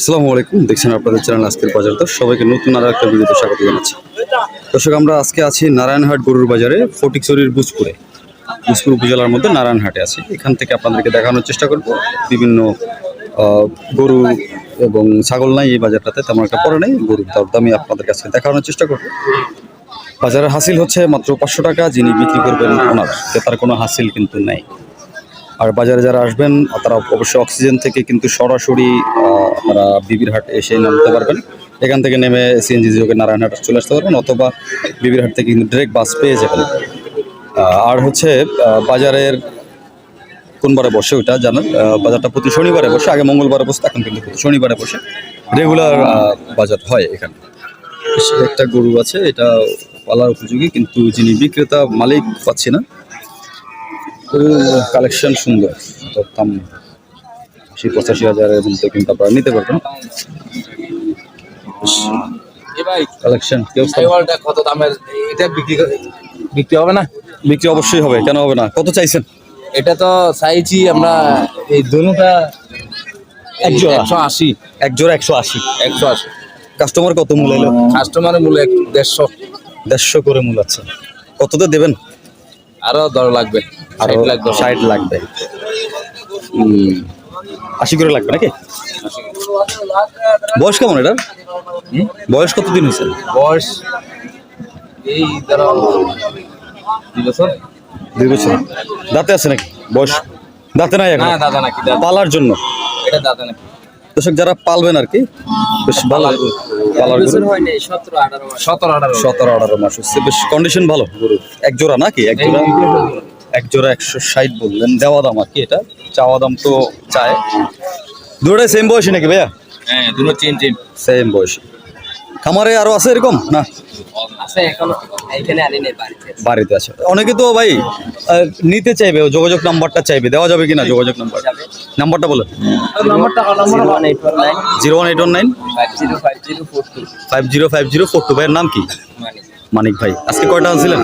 আসসালামু আলাইকুম। দেখছেন আপনাদের চ্যানেল আজকের বাজার তো সবাইকে নতুন আরও একটা ভিডিওতে স্বাগত জানাচ্ছি। দর্শক, আমরা আজকে আছি নারায়ণহাট গরুর বাজারে ফটিকছড়ির বুজপুরে বুজপুর উপজেলার মধ্যে নারায়ণহাটে আছি। এখান থেকে আপনাদেরকে দেখানোর চেষ্টা করব। বিভিন্ন গরু এবং ছাগল নাই এই বাজারটাতে, তেমন একটা পরে নেই। গরুর দরদামি আপনাদের কাছে দেখানোর চেষ্টা করব। বাজারের হাসিল হচ্ছে মাত্র পাঁচশো টাকা। যিনি বিক্রি করবেন ওনার তার কোনো হাসিল কিন্তু নেই। আর বাজারে যারা আসবেন, তারা অবশ্যই অক্সিজেন থেকে কিন্তু সরাসরি আপনারা বিবির হাট এসে নামতে পারবেন। এখান থেকে নেমে সিএনজি যোগে নারায়ণহাট চলে আসতে পারবেন অথবা বিবির হাট থেকে কিন্তু ডিরেক্ট বাস পেয়ে যাবেন। আর হচ্ছে বাজারের কোন বারে বসে ওটা জানেন বাজারটা প্রতি শনিবারে বসে, আগে মঙ্গলবারে বসে, এখন কিন্তু প্রতি শনিবারে বসে। রেগুলার বাজার হয় এখানে। একটা গরু আছে, এটা পালার উপযোগী, কিন্তু যিনি বিক্রেতা, মালিক পাচ্ছি না। কালেকশন সুন্দর। দাম আশি পঁচাশি হাজারের মধ্যে কিন্তু আপনারা নিতে পারবেন। কালেকশন কত দামের? এটা বিক্রি করে- বিক্রি হবে না? বিক্রি অবশ্যই হবে কেন হবে না? কত চাইছেন? এটা তো চাইছি আমরা এই একশো আশি। এক জোড়া একশো আশি। একশো আশি। কাস্টমার কত মূল এলো? কাস্টমারের মূল্য এক দেড়শো। দেড়শো করে মূল আছে। কততে দেবেন? আরও দর লাগবে। আরও ষাট লাগবে। আশি করে লাগবে নাকি? বয়স কেমন এটার? বয়স কত দিন হয়েছে? বয়স এই দুই বছর। দুই বছর। দাঁতে আছে নাকি? বয়স? দাঁতে নাই এখন? না দাদা নাকি পালার জন্য? এটা দাদা নাকি দর্শক যারা পালবেন আর কি বেশ ভালো। পালার সতেরো আঠারো মাস। হচ্ছে। বেশ কন্ডিশন ভালো। এক জোড়া নাকি? এক জোড়া? এক জোড়া একশো ষাট বললেন। দেওয়া দাম আর কি এটা? চাওয়া দাম তো চায়। দুটোটাই সেম বয়সী নাকি ভাইয়া? হ্যাঁ দুটো চেন চেন সেম বয়সী। খামারে আরও আছে এরকম না? বাড়িতে আছে। অনেকে তো ভাই নিতে চাইবে যোগাযোগ নাম্বারটা চাইবে। দেওয়া যাবে কিনা যোগাযোগ নাম্বার? নাম্বারটা eight zero one eight one nine? Five zero five zero four two ভাইয়ের নাম কি? মানে মানিক ভাই। আজকে কয়টা আনছিলেন?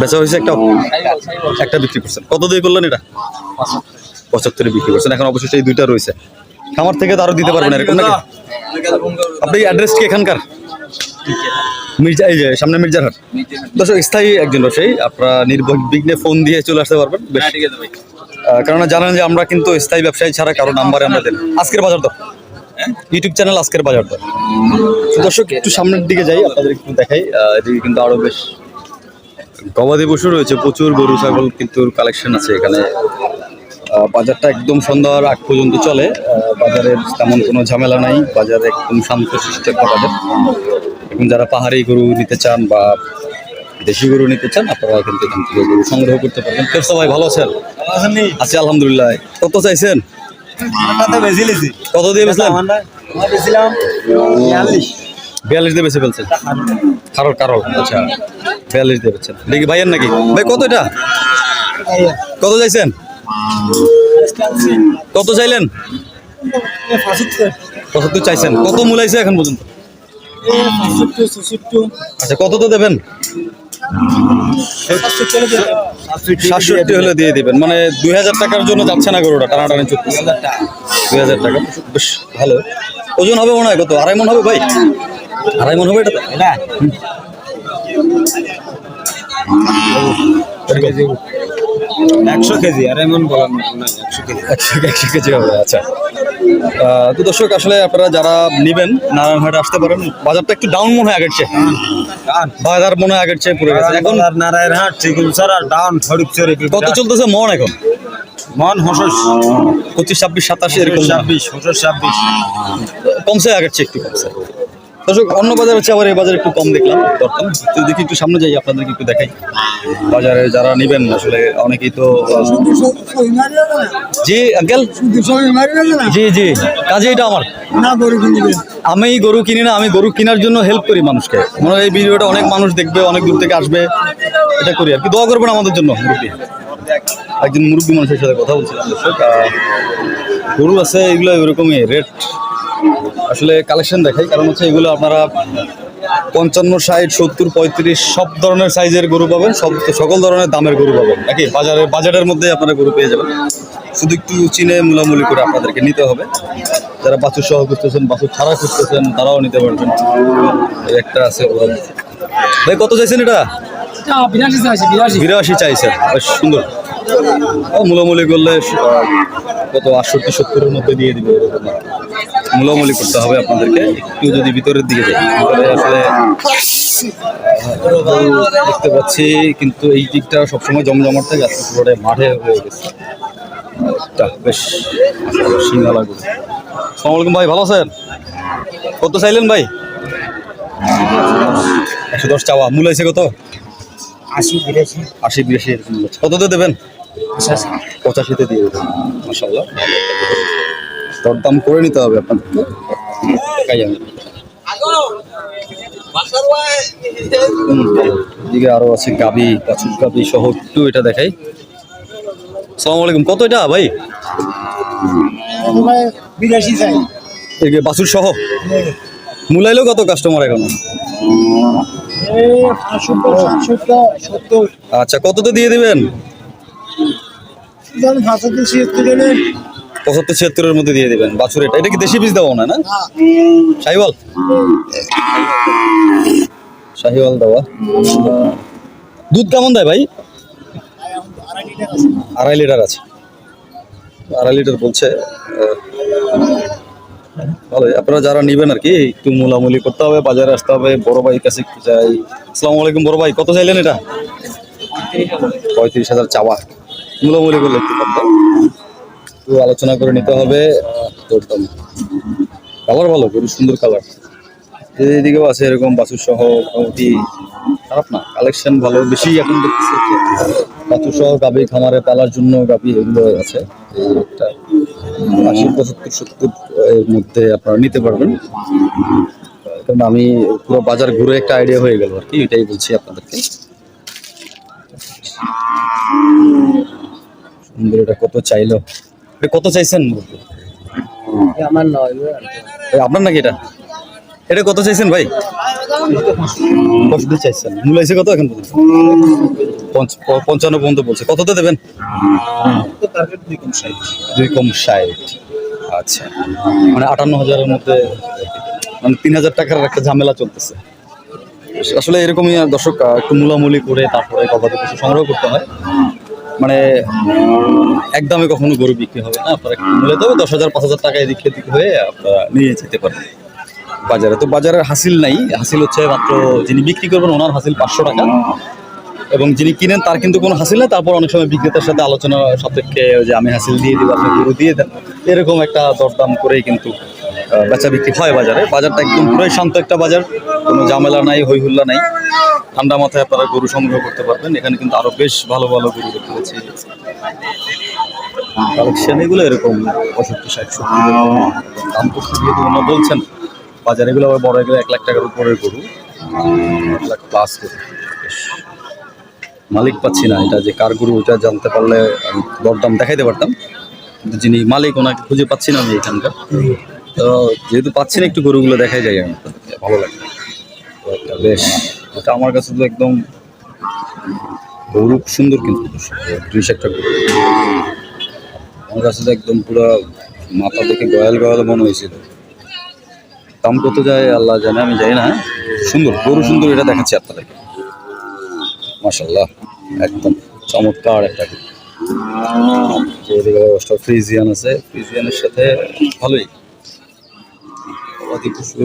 বেচা হয়েছে একটা একটা বিক্রি করছেন। কত দিয়ে করলেন এটা? পঁচাত্তরে বিক্রি করছেন। এখন অবশ্যই এই দুইটা রয়েছে। খামার থেকে তো আরও দিতে পারবেন এরকম নাকি? আপনি অ্যাড্রেস কি এখানকার? মির্জা এই যে সামনে মির্জারহাট। দর্শক, স্থায়ী একজন ব্যবসায়ী আপনারা নির্বিঘ্নে ফোন দিয়ে চলে আসতে পারবেন। কেননা জানেন যে আমরা কিন্তু স্থায়ী ব্যবসায়ী ছাড়া কারও নাম্বারে আমরা দেন আজকের বাজার দর। ইউটিউব চ্যানেল আজকের বাজার তো দর্শক, একটু সামনের দিকে যাই, আপনাদের একটু দেখাই। এদিকে কিন্তু আরও বেশ গবাদি পশু রয়েছে প্রচুর গরু ছাগল কিন্তু কালেকশন আছে এখানে। বাজারটা একদম সন্ধ্যার আগ পর্যন্ত চলে। বাজারের তেমন কোনো ঝামেলা নাই বাজার একদম শান্ত শিষ্ট একটা বাজার। এখন যারা পাহাড়ি গরু নিতে চান বা দেশি গরু নিতে চান আপনারা কিন্তু এখান থেকে গরু সংগ্রহ করতে পারবেন। কেউ সবাই ভালো আছেন? আছি আলহামদুলিল্লাহ। কত চাইছেন? কত দিয়ে বেচলেন? বিয়াল্লিশ। দিয়ে বেছে ফেলছেন? কারও কারও আচ্ছা। বিয়াল্লিশ দিয়ে বেচছেন। দেখি ভাইয়ের নাকি? ভাই কত এটা? কত চাইছেন? কত চাইলেন? পঁচাত্তর চাইছেন। কত মূলাইছে এখন পর্যন্ত? আচ্ছা কত তো দেবেন? সাতষট্টি হলে দিয়ে দিবেন। মানে দুই হাজার টাকার জন্য যাচ্ছে না গরুটা টানাটানি চুক্তি। দুই হাজার টাকা। বেশ ভালো। ওজন হবে মনে হয় কত? আড়াই মন হবে ভাই? আড়াই মন হবে এটা। একশো কেজি। আর এমন বলার একশো কেজি। একশো একশো কেজি হবে আচ্ছা। আহ, তো দর্শক আসলে আপনারা যারা নেবেন নারায়ণহাটে আসতে পারেন বাজারটা একটু ডাউন মনে হয় আগের চেয়ে। বাজার মনে হয় আগের চেয়ে পড়ে গেছে। এখন নারায়ণহাট চিকুলসার আর ডাউন কত চলতেছে মন এখন? মন হসস পঁচিশ ছাব্বিশ সাতাশ এরকম ছাব্বিশ হসস ছাব্বিশ। কমছে আগের চেয়ে একটু কমছে। দর্শক, অন্য বাজার হচ্ছে আবার এই বাজারে একটু কম দেখলাম দরদাম তো দেখি একটু সামনে যাই, আপনাদেরকে একটু দেখাই। বাজারে যারা নেবেন, আসলে অনেকেই তো, জি, আঙ্কেল? জি জি কাজে এটা আমার। আমি গরু কিনি না, আমি গরু কেনার জন্য হেল্প করি মানুষকে। মনে এই ভিডিওটা অনেক মানুষ দেখবে, অনেক দূর থেকে আসবে, এটা করি আর কি। দোয়া করবেন আমাদের জন্য, মুরব্বী। একজন মুরব্বী মানুষের সাথে কথা বলছিলাম, দর্শক গরু আছে, এগুলো এরকমই রেট আসলে কালেকশন দেখাই কারণ হচ্ছে এগুলো আপনারা পঞ্চান্ন ষাট সত্তর পঁয়ত্রিশ সব ধরনের সাইজের গরু পাবেন সব সকল ধরনের দামের গরু পাবেন নাকি? বাজারে বাজারের মধ্যে আপনারা গরু পেয়ে যাবেন। শুধু একটু চিনে মূলামূলি করে আপনাদেরকে নিতে হবে। যারা বাছুর সহ খুঁজতেছেন বাছুর ছাড়া খুঁজতেছেন তারাও নিতে পারবেন। একটা আছে ভাই কত চাইছেন এটা? বিরাশি চাইছেন বেশ সুন্দর। ও, মূলামূলি করলে কত আটষট্টি সত্তরের মধ্যে দিয়ে দিবে এরকম। মূলামূলি করতে হবে আপনাদেরকে। একটু যদি ভিতরের দিকে যাই ভিতরে আসলে দেখতে পাচ্ছি কিন্তু এই দিকটা সবসময় জমজমাট থাকে আজকে পুরোটাই মাঠে হয়ে গেছে। বেশ সালাম আলাইকুম ভাই ভালো আছেন? কত চাইলেন ভাই? একশো দশ চাওয়া। মূল হয়েছে কত? আশি বিরাশি। আশি বিরাশি। কততে দেবেন? পঁচাশিতে দিয়ে দেবেন মাসাল্লাহ দর দাম করে নিতে হবে আপনাদের। এদিকে আরও আছে গাবি বাছুর গাবি সহ একটু এটা দেখাই। সালাম আলাইকুম কত এটা ভাই? বিরাশি চাই এদিকে বাছুর সহ? মূলাইলো কত কাস্টমার এখনও? আচ্ছা কততে দিয়ে দিবেন? পঁচাত্তর ছিয়াত্তরের মধ্যে দিয়ে দিবেন বাছুর এটা। এটা কি দেশি বীজ দেওয়া না না? শাহিওয়াল? শাহিওয়াল দেওয়া। দুধ কেমন দেয় ভাই? আড়াই লিটার আছে। আড়াই লিটার বলছে ভালোই। আপনারা যারা নেবেন আর কি একটু মূলামূলি করতে হবে বাজারে আসতে হবে বড় ভাই কাছে একটু যাই। আসসালামু আলাইকুম বড় ভাই কত চাইলেন এটা? পঁয়ত্রিশ হাজার চাওয়া। মূলামূলি করলে একটু। একটু আলোচনা করে নিতে হবে। কালার ভালো, খুবই সুন্দর কালার এদিকেও আছে এরকম বাছুর সহ মোটামুটি খারাপ না কালেকশন ভালো, বেশি এখন দেখতেছি বাছুর সহ গাভি খামারে পালার জন্য গাভি এগুলো আছে। একটা আশি, পঁচাত্তর, সত্তর এর মধ্যে আপনারা নিতে পারবেন। কারণ আমি পুরো বাজার ঘুরে একটা আইডিয়া হয়ে গেল আর কি, এটাই বলছি আপনাদেরকে। সুন্দর এটা কত চাইলো? কত চাইছেন? আমার নয় আপনার নাকি এটা? এটা কত চাইছেন ভাই? চাইছেন। মূল আছে কত এখন পঞ্চান্ন পর্যন্ত বলছে। কততে দেবেন? দুই কম ষাট। আচ্ছা। মানে আটান্ন হাজারের মধ্যে মানে তিন হাজার টাকার একটা ঝামেলা চলতেছে। আসলে এরকমই দর্শক একটু মূলামূলি করে তারপরে গবাদি পশু সংগ্রহ করতে হয়। মানে একদমে কখনো গরু বিক্রি হবে না, আপনারা একটু মূলে তবে দশ হাজার, পাঁচ হাজার টাকা এদিক সেদিক হয়ে আপনারা নিয়ে যেতে পারেন। বাজারে, তো বাজারের হাসিল নাই, হাসিল হচ্ছে মাত্র যিনি বিক্রি করবেন, ওনার হাসিল পাঁচশো টাকা। এবং যিনি কিনেন, তার কিন্তু কোনো হাসিল নেই, তারপর অনেক সময় বিক্রেতার সাথে আলোচনা সাপেক্ষে যে আমি হাসিল দিয়ে দিব, আপনি গরু দিয়ে দেন, এরকম একটা দরদাম করেই কিন্তু বেচা বিক্রি হয় বাজারে। বাজারটা একদম পুরোই শান্ত একটা বাজার। কোনো ঝামেলা নাই হই হুল্লা নাই। ঠান্ডা মাথায় আপনারা গরু সংগ্রহ করতে পারবেন। এখানে কিন্তু আরও বেশ ভালো ভালো গরু দেখতে পাচ্ছি। কালেকশন এগুলো এরকম পঁয়ষট্টি দাম যেহেতু ওনারা বলছেন। বাজারে এগুলো আবার বড় এগুলো এক লাখ টাকার উপরের গরু। এক লাখ প্লাস বেশ। মালিক পাচ্ছি না এটা যে কার গরু, ওটা জানতে পারলে আমি দরদাম দেখাইতে পারতাম। যিনি মালিক, ওনাকে খুঁজে পাচ্ছি না আমি এখানকার। যেহেতু পাচ্ছি না, একটু গরুগুলো দেখাই যায় আমি। ভালো লাগে। বেশ, এটা আমার কাছে তো একদম গরু সুন্দর কিন্তু দৃশ্য একটা গরু। আমার কাছে তো একদম পুরো মাথা দেখে গয়াল গয়াল মনে হয়েছিল। দাম কত যায় আল্লাহ জানে, আমি জানি না সুন্দর, গরু সুন্দর এটা দেখাচ্ছি আপনাদেরকে। মাশাল্লাহ একদম চমৎকার একটা। এদিকে ফ্রিজিয়ান আছে, ফ্রিজিয়ানের সাথে ভালোই। গবাদি পশু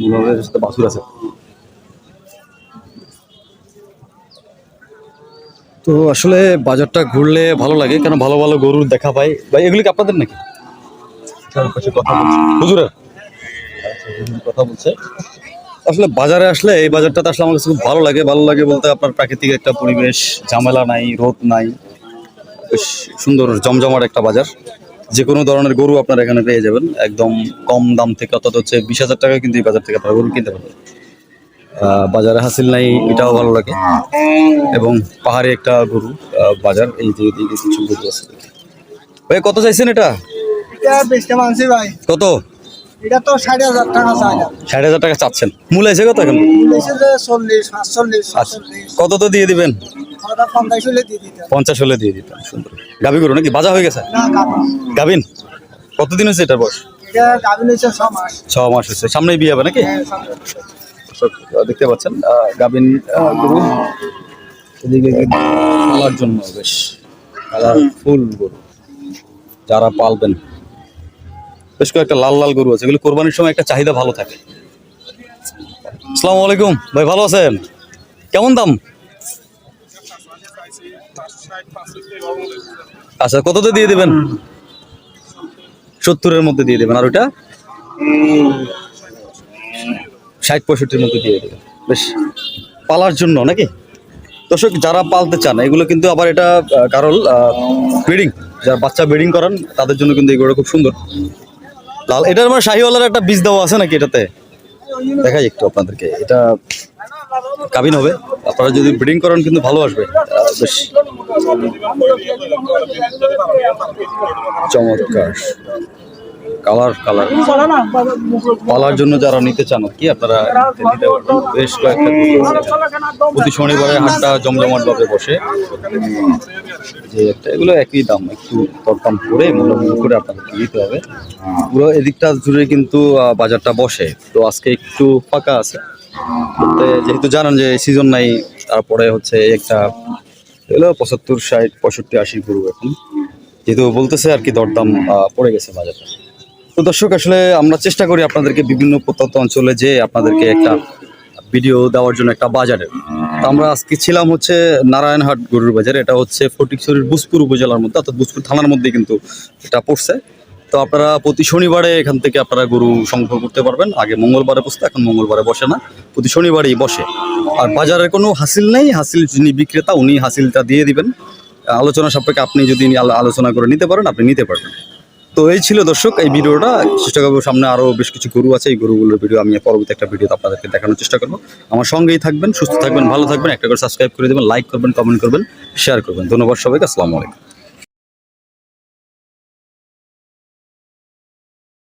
মূলের সাথে বাছুর আছে। তো আসলে বাজারটা ঘুরলে ভালো লাগে কেন ভালো ভালো গরুর দেখা পাই। ভাই এগুলি কি আপনাদের নাকি? কথা বলছে। হুজুরের? আচ্ছা, কথা বলছে। আসলে বাজারে আসলে এই বাজারটাতে আসলে আমার কাছে খুব ভালো লাগে। ভালো লাগে বলতে আপনার প্রাকৃতিক একটা পরিবেশ ঝামেলা নাই রোদ নাই। বেশ সুন্দর জমজমাট একটা বাজার। যে কোনো ধরনের গরু আপনারা এখানে পেয়ে যাবেন। একদম কম দাম থেকে অর্থাৎ হচ্ছে বিশ হাজার টাকা কিন্তু এই বাজার থেকে আপনারা গরু কিনতে পারবেন। বাজারে হাসিল নাই এটাও ভালো লাগে। এবং পাহাড়ে একটা গরু বাজার এই যে এদিকে কিছু গরু আছে। ভাই কত চাইছেন এটা? কত? এটা তো ষাট হাজার টাকা চাই ষাট হাজার টাকা চাচ্ছেন। মূল আছে কত এখন? চল্লিশ পাঁচচল্লিশ আচ্ছা। কত তো দিয়ে দিবেন? পঞ্চাশ হলে দিয়ে দিতাম। সুন্দর। গাভি গরু নাকি? বাজা হয়ে গেছে? গাভিন? কতদিন হয়েছে এটার বয়স? ছ মাস। হয়েছে। সামনেই বিয়ে হবে নাকি? হ্যাঁ, সামনে। দেখতে পাচ্ছেন গাভিন আহ, গরু। এদিকে পালার জন্য বেশ ফুল গরু। যারা পালবেন বেশ কয়েকটা লাল লাল গরু আছে, এগুলো কোরবানির সময় একটা চাহিদা ভালো থাকে। আসসালামু আলাইকুম, ভাই ভালো আছেন? কেমন দাম? আচ্ছা কততে দিয়ে দেবেন? সত্তরের মধ্যে দিয়ে দেবেন, আর ওইটা? ষাট পঁয়ষট্টির মধ্যে দিয়ে দেবেন, বেশ। পালার জন্য নাকি? দর্শক, যারা পালতে চান, এগুলো কিন্তু আবার এটা কারণ ব্রিডিং। যারা বাচ্চা ব্রিডিং করান, তাদের জন্য কিন্তু এগুলো খুব সুন্দর। লাল এটার মানে শাহিওয়ালার একটা বীজ দেওয়া আছে নাকি এটাতে? দেখাই একটু আপনাদেরকে। এটা কাবিন হবে। আপনারা যদি ব্রিডিং করেন কিন্তু ভালো আসবে। বেশ। চমৎকার। কালার কালার পালার জন্য যারা নিতে চান, কি আপনারা নিতে পারবেন বেশ কয়েকটা প্রতি শনিবারে হাটটা জমজমাট ভাবে বসে। যে একটা, এগুলো একই দাম, একটু দরদাম করে মূল্যমূল্য করে আপনাদেরকে দিতে হবে। পুরো এদিকটা জুড়ে কিন্তু বাজারটা বসে। তো আজকে একটু ফাঁকা আছে। যেহেতু জানেন যে সিজন নাই, তারপরে হচ্ছে একটা, এগুলো পঁচাত্তর, ষাট, পঁয়ষট্টি আশি গরু এখন। যেহেতু বলতেছে আর কি দরদাম পড়ে গেছে বাজারে তো দর্শক, আসলে আমরা চেষ্টা করি আপনাদেরকে বিভিন্ন প্রত্যন্ত অঞ্চলে যে আপনাদেরকে একটা ভিডিও দেওয়ার জন্য একটা বাজারে তো আমরা আজকে ছিলাম হচ্ছে নারায়ণহাট গরুর বাজার। এটা হচ্ছে ফটিকছড়ির বুসপুর উপজেলার মধ্যে, অর্থাৎ বুসপুর থানার মধ্যে কিন্তু এটা পড়ছে। তো আপনারা প্রতি শনিবারে এখান থেকে আপনারা গরু সংগ্রহ করতে পারবেন। আগে মঙ্গলবারে বসতো, এখন মঙ্গলবারে বসে না। প্রতি শনিবারেই বসে। আর বাজারের কোনো হাসিল নেই। হাসিল যিনি বিক্রেতা, উনি হাসিলটা দিয়ে দিবেন। আলোচনা সাপেক্ষে আপনি যদি আলোচনা করে নিতে পারেন, আপনি নিতে পারবেন। তো এই ছিল দর্শক এই ভিডিওটা। চেষ্টা করব সামনে আরও বেশ কিছু গরু আছে, এই গরুগুলোর ভিডিও আমি পরবর্তী একটা ভিডিও আপনাদেরকে দেখানোর চেষ্টা করব। আমার সঙ্গেই থাকবেন, সুস্থ থাকবেন, ভালো থাকবেন, একটা করে সাবস্ক্রাইব করে দেবেন লাইক করবেন কমেন্ট করবেন শেয়ার করবেন। ধন্যবাদ সবাইকে, আসসালামু আলাইকুম।